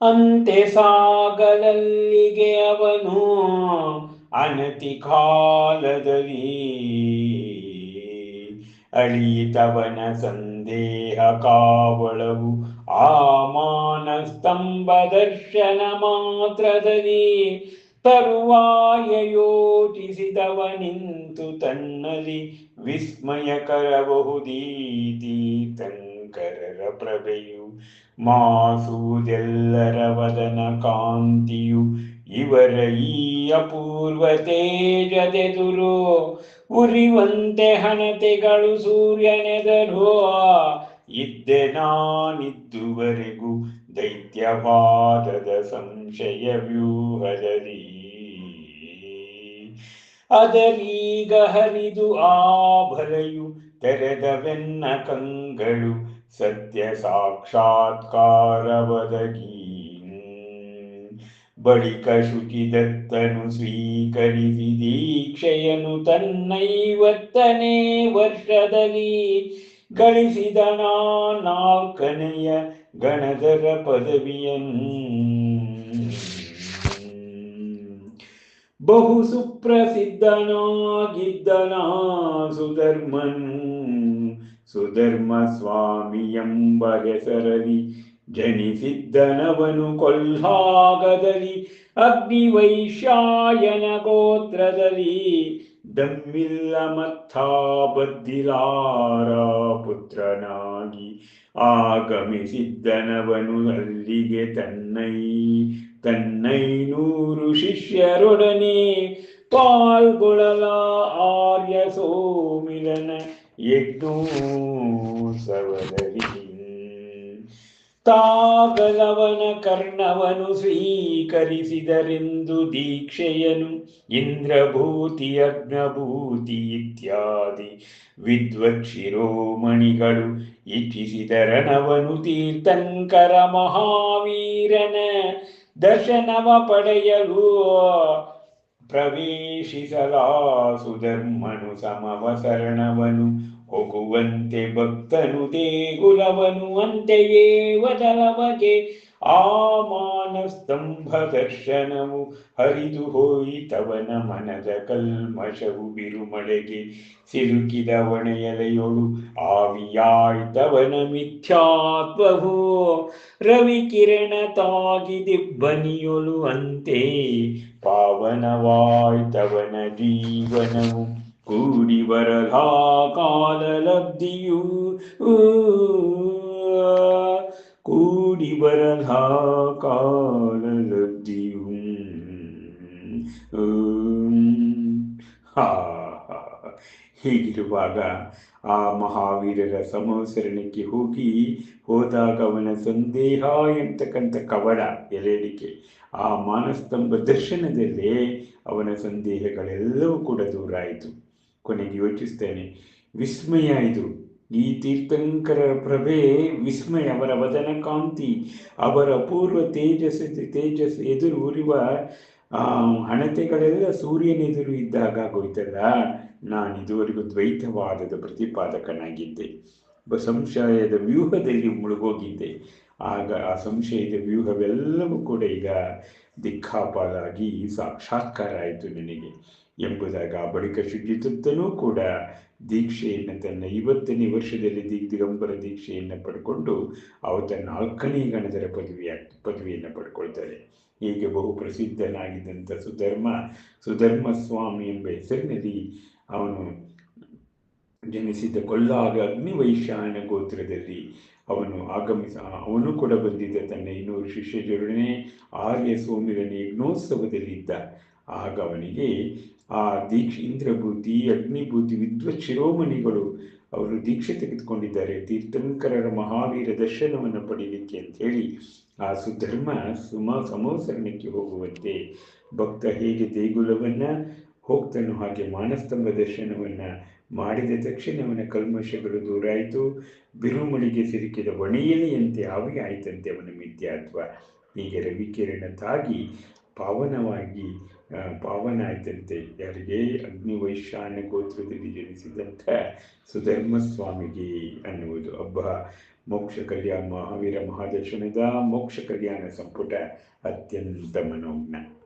ಅಂತೆ ಸಾಗಲಲ್ಲಿಗೆ ಅವನು ಅನತಿ ಕಾಲದಲ್ಲಿ ಅಳಿತವನ ಸಂದೇಹ ಕಾವಳವು ಆ ಮಾನಸ್ತಂಭ ದರ್ಶನ ಮಾತ್ರದಲ್ಲಿ ತರುವಾಯ ಯೋಚಿಸಿದವ ನಿಂತು ತನ್ನಲ್ಲಿ ವಿಸ್ಮಯಕರಬಹುದೀತಿ ತಂಕರರ ಪ್ರಭೆಯು ಮಾಸೂದೆಲ್ಲರ ವದನ ಕಾಂತಿಯು ಇವರ ಈ ಅಪೂರ್ವ ತೇಜದೆದುರು ಉರಿವಂತೆ ಹಣತೆಗಳು ಸೂರ್ಯನೆದರು. ಇದ್ದೆ ನಾನಿದ್ದುವರೆಗೂ ದೈತ್ಯವಾದದ ಸಂಶಯ ವ್ಯೂಹದಲ್ಲಿ ಅದರೀಗ ಹರಿದು ಆ ಭಲೆಯು ತೆರೆದವೆನ್ನ ಕಂಗಳು ಸತ್ಯ ಸಾಕ್ಷಾತ್ಕಾರವದಗಿ ಬಳಿಕ ಶುಚಿದತ್ತನು ಸ್ವೀಕರಿಸಿ ದೀಕ್ಷೆಯನು ತನ್ನೈವತ್ತನೇ ವರ್ಷದಲ್ಲಿ ಗಳಿಸಿದ ನಾಲ್ಕನೆಯ ಗಣಧರ ಪದವಿಯನ್ನು ಬಹು ಸುಪ್ರಸಿದ್ಧನಾಗಿದ್ದನ ಸುಧರ್ಮನು. ಸುಧರ್ಮ ಸ್ವಾಮಿ ಎಂಬ ಹೆಸರಲಿ ಜನಿಸಿದ್ದನವನು ಕೊಲ್ಹಾಗದಲ್ಲಿ ಅಗ್ನಿವೈಶ್ಯಾಯನ ಗೋತ್ರದಲ್ಲಿ. ದಮ್ಮಿಲ್ಲ ಮತ್ತ ಬದ್ದಿಲಾರ ಪುತ್ರನಾಗಿ ಆಗಮಿಸಿದ್ದನವನು ಅಲ್ಲಿಗೆ ತನ್ನೈ ತನ್ನೈನೂರು ಶಿಷ್ಯರೊಡನೆ ಪಾಲ್ಗೊಳ್ಳಲ ಆರ್ಯ ಸೋಮಿಲನ ಯಜ್ಞೋತ್ಸವದಲ್ಲಿ ತಾಗಲವನ ಕರ್ಣವನು ಸ್ವೀಕರಿಸಿದರೆಂದು ದೀಕ್ಷೆಯನು. ಇಂದ್ರಭೂತಿ, ಅಗ್ನಭೂತಿ ಇತ್ಯಾದಿ ವಿದ್ವತ್ ಶಿರೋಮಣಿಗಳು ಇಚ್ಛಿಸಿದರನವನು ತೀರ್ಥಂಕರ ಮಹಾವೀರನ ದರ್ಶನವ ಪಡೆಯಲು ಪ್ರವೇಶಿಸಲಾ ಸುಧರ್ಮನು ಸಮವಸರಣವನು. ಹೋಗುವಂತೆ ಭಕ್ತನು ದೇಗುಲವನು ಅಂತೆಯೇ ವದಲವಗೆ. ಆ ಮಾನಸ್ತಂಭ ದರ್ಶನವು ಹರಿದು ಹೋಯಿತವನ ಮನದ ಕಲ್ಮಶವು ಬಿರುಮಳೆಗೆ ಸಿಲುಕಿದ ಒಣೆಯಲೆಯೊಳು ಆವಿಯಾಯ್ತವನ ರವಿ ಕಿರಣ ತಾಗಿದಿಬ್ಬನಿಯೊಳು ಅಂತೆ ಪಾವನವಾಯ್ತವನ ಜೀವನವು. ಕೂಡಿ ಬರಲ ಕಾಲ ಲಬ್ಧಿಯು ಹೀಗಿರುವಾಗ ಆ ಮಹಾವೀರರ ಸಮವಸರಣಕ್ಕೆ ಹೋಗಿ ಹೋದಾಗ ಅವನ ಸಂದೇಹ ಎಂತಕ್ಕಂಥ ಕವಡ ಎಲೆಡಿಕೆ ಆ ಮಾನಸ್ತಂಭ ದರ್ಶನದಲ್ಲೇ ಅವನ ಸಂದೇಹಗಳೆಲ್ಲವೂ ಕೂಡ ದೂರ ಆಯಿತು ಕೊನೆಗೆ ಯೋಚಿಸ್ತೇನೆ ವಿಸ್ಮಯ ಇದು ಈ ತೀರ್ಥಂಕರ ಪ್ರಭೆ, ವಿಸ್ಮಯ, ಅವರ ವದನ ಕಾಂತಿ, ಅವರ ಅಪೂರ್ವ ತೇಜಸ್ ತೇಜಸ್ ಎದುರು ಉರಿವ ಹಣತೆಗಳೆಲ್ಲ ಸೂರ್ಯನೆದುರು ಇದ್ದಾಗ ಗೊತ್ತಲ್ಲ ನಾನು ಇದುವರೆಗೂ ದ್ವೈತವಾದದ ಪ್ರತಿಪಾದಕನಾಗಿದ್ದೆ. ಸಂಶಯದ ವ್ಯೂಹದಲ್ಲಿ ಮುಳುಗೋಗಿದ್ದೆ. ಆಗ ಆ ಸಂಶಯದ ವ್ಯೂಹವೆಲ್ಲವೂ ಕೂಡ ಈಗ ದಿಕ್ಕಾಪಾಲಾಗಿ ಸಾಕ್ಷಾತ್ಕಾರ ಆಯಿತು ನನಗೆ ಎಂಬುದಾಗ ಬಳಿಕ ಶುಚಿತತ್ತನೂ ಕೂಡ ದೀಕ್ಷೆಯನ್ನು ತನ್ನ ಐವತ್ತನೇ ವರ್ಷದಲ್ಲಿ ದಿಗ್ ದಿಗಂಬರ ದೀಕ್ಷೆಯನ್ನು ಪಡ್ಕೊಂಡು ಅವತ ನಾಲ್ಕನೇ ಗಣದರ ಪದವಿಯ ಪದವಿಯನ್ನು ಪಡ್ಕೊಳ್ತಾರೆ ಹೀಗೆ ಬಹು ಪ್ರಸಿದ್ಧನಾಗಿದ್ದಂಥ ಸುಧರ್ಮ ಸುಧರ್ಮ ಸ್ವಾಮಿ ಎಂಬ ಹೆಸರಿನಲ್ಲಿ ಅವನು ಜನಿಸಿದ ಕೊಲ್ಲಾಗ ಅಗ್ನಿವೈಶ್ಯಾಯನ ಗೋತ್ರದಲ್ಲಿ ಅವನು ಆಗಮಿಸ ಅವನು ಕೂಡ ಬಂದಿದ್ದ ತನ್ನ ಇನ್ನೂರು ಶಿಷ್ಯರೊಡನೆ ಹಾಗೆ ಸೋಮಿರನ ಯಜ್ಞೋತ್ಸವದಲ್ಲಿ ಇದ್ದ. ಆಗ ಅವನಿಗೆ, ಆ ದೀಕ್ಷ ಇಂದ್ರಭೂತಿ ಅಗ್ನಿಭೂತಿ ವಿದ್ವತ್ ಶಿರೋಮಣಿಗಳು ಅವರು ದೀಕ್ಷೆ ತೆಗೆದುಕೊಂಡಿದ್ದಾರೆ. ತೀರ್ಥಂಕರರ ಮಹಾವೀರ ದರ್ಶನವನ್ನು ಪಡೀಲಿಕ್ಕೆ ಅಂತ ಹೇಳಿ ಆ ಸುಧರ್ಮ ಸುಮ ಸಮೋಸರಣಕ್ಕೆ ಹೋಗುವಂತೆ. ಭಕ್ತ ಹೇಗೆ ದೇಗುಲವನ್ನ ಹೋಗ್ತಾನೋ ಹಾಗೆ ಮಾನಸ್ತಂಭ ದರ್ಶನವನ್ನು ಮಾಡಿದ ತಕ್ಷಣ ಅವನ ಕಲ್ಮಶಗಳು ದೂರಾಯಿತು ಬಿರುಮಳಿಗೆ ಸಿಲುಕಿದ ಒಣೆಯಲೆಯಂತೆ ಆವಿ ಆಯಿತಂತೆ ಅವನ ಮಿಥ್ಯಾತ್ವ. ಹೀಗೆ ರವಿಕಿರಣ ತಾಗಿ ಪಾವನವಾಗಿ ಪಾವನ ಆಯ್ತಂತೆ ಯಾರಿಗೆ? ಅಗ್ನಿವೈಶ್ಯಾನ ಗೋತ್ರದಲ್ಲಿ ಜನಿಸಿದಂಥ ಸುಧರ್ಮ ಸ್ವಾಮಿಗೆ ಅನ್ನುವುದು. ಹಬ್ಬ ಮೋಕ್ಷ ಕಲ್ಯಾಣ, ಮಹಾವೀರ ಮಹಾದರ್ಶನದ ಮೋಕ್ಷ ಕಲ್ಯಾಣ ಸಂಪುಟ ಅತ್ಯಂತ ಮನೋಜ್ಞ.